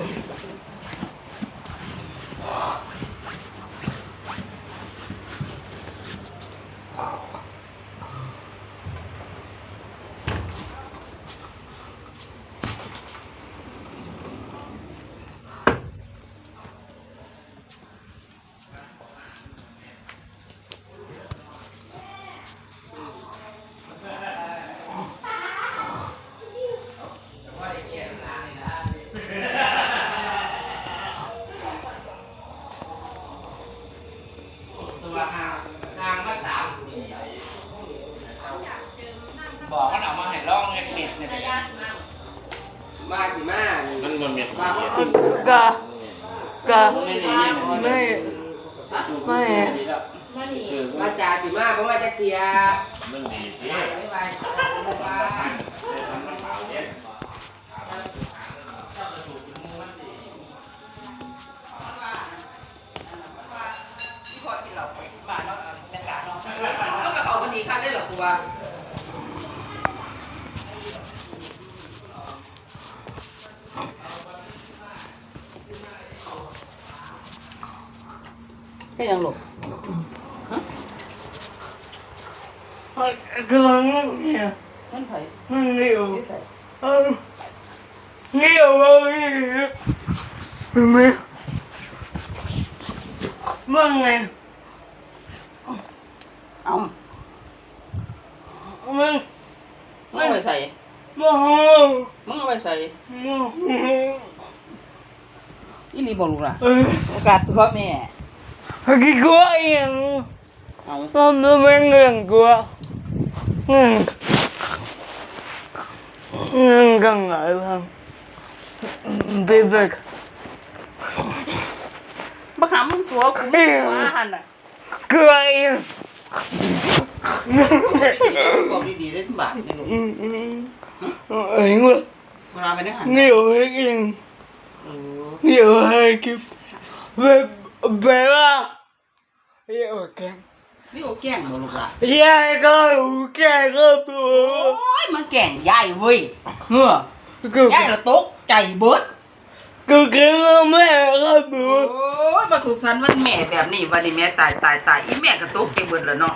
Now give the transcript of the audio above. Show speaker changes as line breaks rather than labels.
Okay. บอกมันเอามาให้ลองเฮ็ดเม็ดเนี่ยไป
มาสิมา
มันมันเม็ด
มา
เม็ด
ขึ้น
กะกะ
ไม่ไม่
ไม่
มาจ่าสิมาเพราะว่าจะเคลียร์
มันดีที่
บ๊ายบายบ๊ายบายแล้วกับเขาวันนี้คันได้หรอครูวะ
ก็ยังหลบ
กำลังเนี่ย
มันไผ
มันเร็ว
ไม่ใส่
เออเร็วเลยเป็นไหมว่าไง
เอา
มัน
มึงเอาไปใส่
โมโห
มึงเอาไปใส่
โมโห
อีนี่บอกลูกล่ะ
เออ
โอกาสตัวแม่
กี่กลัวเอง
เอา
มันไม่เป็นเรื่องกลัวอืมอืมกังไงบ้างเบเบก
บักหามึงตัวกูไม่ตัวหันอะ
กลัวเอง
บอกดีๆได้ทุกบาทนี่ลูก
อืมอืมเอ็งวะ
เวลาไปได้หัน
นี่โอ้ยเอง
เออ
นี่โอ้ยกิ๊บเบบเบบอะ เฮ้ยโอเค
นี่โอแกล้งบอกลูกล่ะ
ยายก็โอเคก็ตัว
โอ้ยมันแกล้งยายเว้ยเฮ้อ
กู
ยายละตกใจเบิด
กูกินแม่ก็ตั
โอ้
วย
มาถูกสันวันแม่แบบนี้วันนี้แม่ตายตายตายอีแม่ก็ตกใจเบิดแล้วเนาะ